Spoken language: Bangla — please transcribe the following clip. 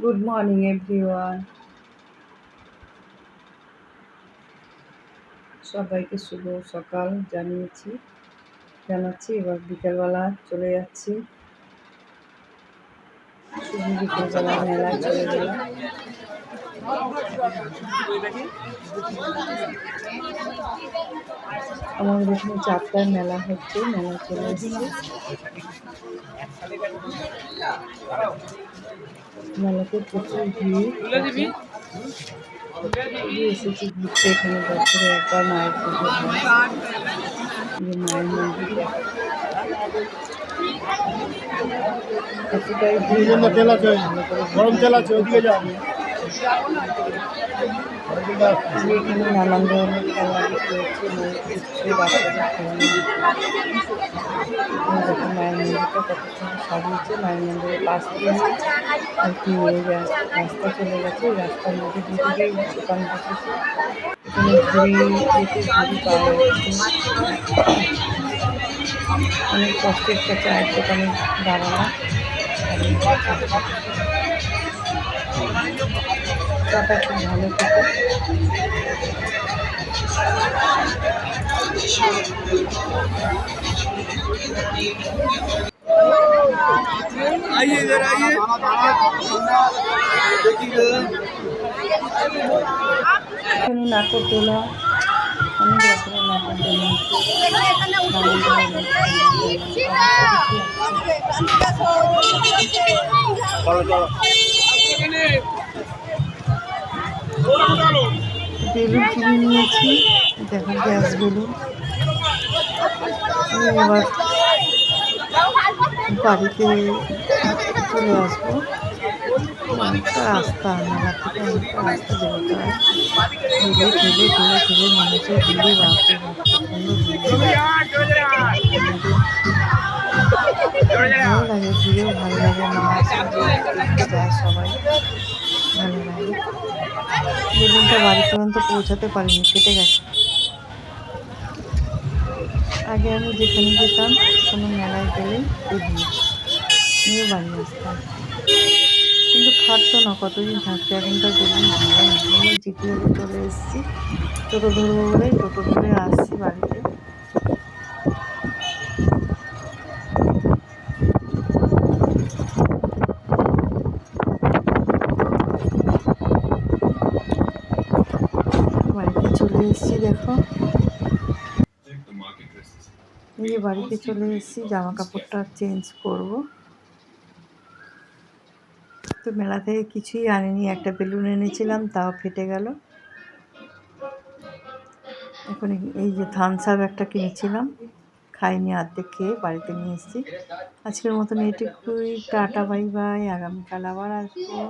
গুড মর্নিং এভরিওয়ান সবাইকে শুভ সকাল জানিয়েছি, জানাচ্ছি, এবার বিকেলবেলা চলে যাচ্ছি। শুভ বিকেলবেলা মেলায় চলে গেলাম। আমাদের এখানে চারটায় মেলা হচ্ছে, মেলা চলে এসেছে। মেলাতে প্রচুর ভিড়। এসেছি ঘুরতে এখানে বছরে একবার মায়ের পুজো হয়। মায়ের মন্দির। এতটাই ভিড়। বিভিন্ন তেল গরম তেল আছে ওদিকে যাও। যে এখানে নানান ধরনের খেলা রয়েছে উঠছে বাচ্চাদের খেলনা এখানে দেখো মায়ের মন্দিরটা সাজিয়েছে মায়ের পাশ দিয়ে আর কি রাস্তা চলে গেছে রাস্তার মধ্যে দুদিকেই দোকান বসেছে এখানে ঘুরি যেতে ঘুরি অনেক কষ্ট একটা চায়ের দোকানে দাঁড়ানো আর এই চাটা খুব ভালো খেতে आइए इधर आइए এখানে নাকরদোলা অনেক রকমের নাকরদোলা নানান ধরনের চলো চলো বেলুন কিনে নিয়েছি দেখো গ্যাস বেলুন এবার বাড়িতে চলে আসব অনেকটা রাস্তা মেলা রাস্তা ঠেলে ঠেলে মানুষের সবাই। ভালো বাড়ি পর্যন্ত পৌঁছাতে পারিনি, কেটে গেছে। আগে আমি যেখানে যেতাম, কোনো মেলায় গেলেই এই নিয়ে বাড়ি আসতাম। কিন্তু খাটতো না, কতদিন থাকতে এখনকার বেলুন না। চলে এসেছি, টোটো ধরবো বলে টোটো ধরে আসছি বাড়িতে। চলে দেখো। এই যে বাড়িতে চলে এসেছি জামা কাপড়টা চেঞ্জ করব। তো মেলা থেকে কিছুই আনিনি, একটা বেলুন এনেছিলাম, তাও ফেটে গেল। এখন এই- এই যে থামস একটা কিনেছিলাম, খাইনি অর্ধেক খেয়ে বাড়িতে নিয়ে এসেছি। আজকের মতন এটুকুই, টাটা বাই বাই আগামীকাল আবার আসব।